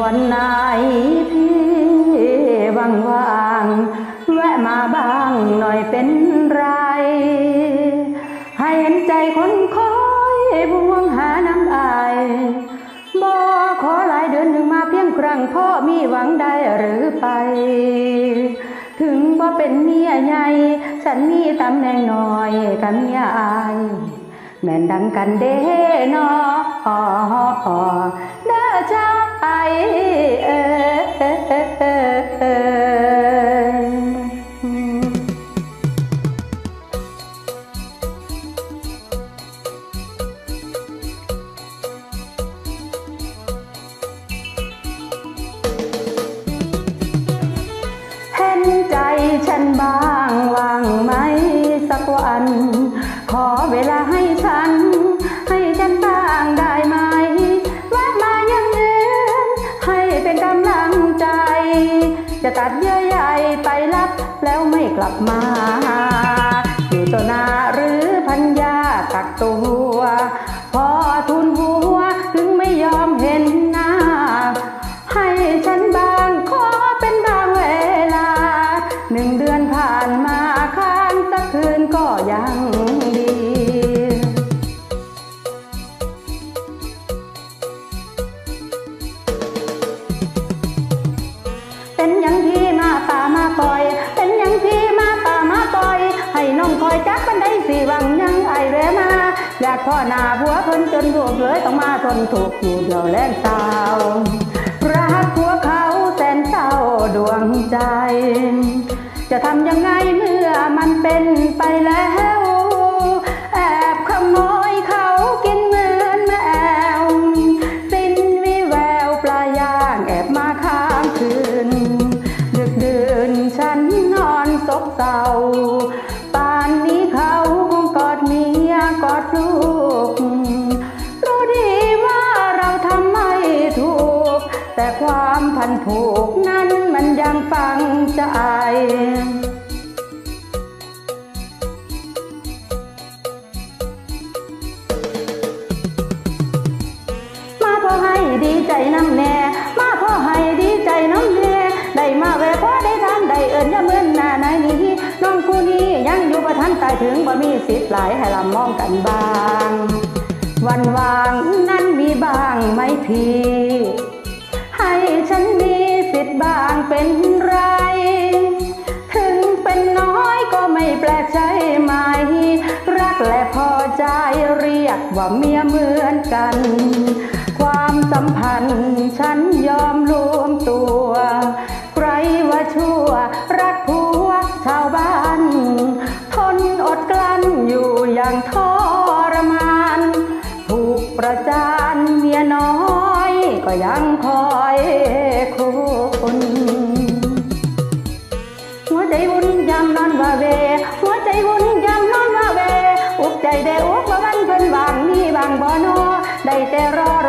วันไหนพี่ว่างว่างๆแวะมาบ้างหน่อยเป็นไร ให้เห็นใจคนคอยบวงหาน้ำอายบ่ขอหลายเดือนหนึ่งมาเพียงครั้งพ่อมีหวังได้หรือไป ถึงบ่าเป็นเมียใหญ่ฉันมีตำแหน่งน้อยกับเมียอายแม่นดังกันเด้นอเด้อจ้า เอ้ยเห็นใจ ตัดเยื่อใยไปรับแล้วไม่กลับมา อยู่ต่อหน้าหรือพันยากักตัว พอทุนหั จักบันไดสีวังยังไอเรมา อยากพ่อหน้าผัวเพิ่นจนถูกเลยต้องมาทนถูกอยู่เดียวแรงสาวรักผัวเขาแสนเศร้าดวงใจ จะทำยังไงเมื่อมันเป็นไปแล้วแอบขโมยเขากินเหมือนแมวสิ้นวิแววปลาย่างแอบมาค้างคืน ดึกดื่นฉันนอนซบเศร้า แต่ความพันผูกนั้นมันยังฟังใจมาพอให้ดีใจน้ำแน่มาพอให้ดีใจน้ำแน่ได้มาแวะพอได้ทำได้เอิญอย่าเมื่อนหน้าไหนนี้น้องผู้นี้ยังอยู่ประทันตายถึงบ่มีสิทธิ์หลายให้ลำมองกันบาง วันวางนั้นมีบางไหมพี่ ไม่แปลกใจไหม รักและพอใจเรียกว่าเมียเหมือนกัน ความสัมพันธ์ฉันยอมรวมตัว ใครว่าชั่ว รักผัวชาวบ้าน ทนอดกลั้นอยู่อย่างทรมาน ถูกประจานเมียน้อย ก็ยังคอยคุณ ใจวุ่นยามนอนว่าเว หัวใจวุ่นยามนอนว่าเว อุกใจได้อุกว่าวันเพิ่นวางมีบางบ่นอได้แต่รอ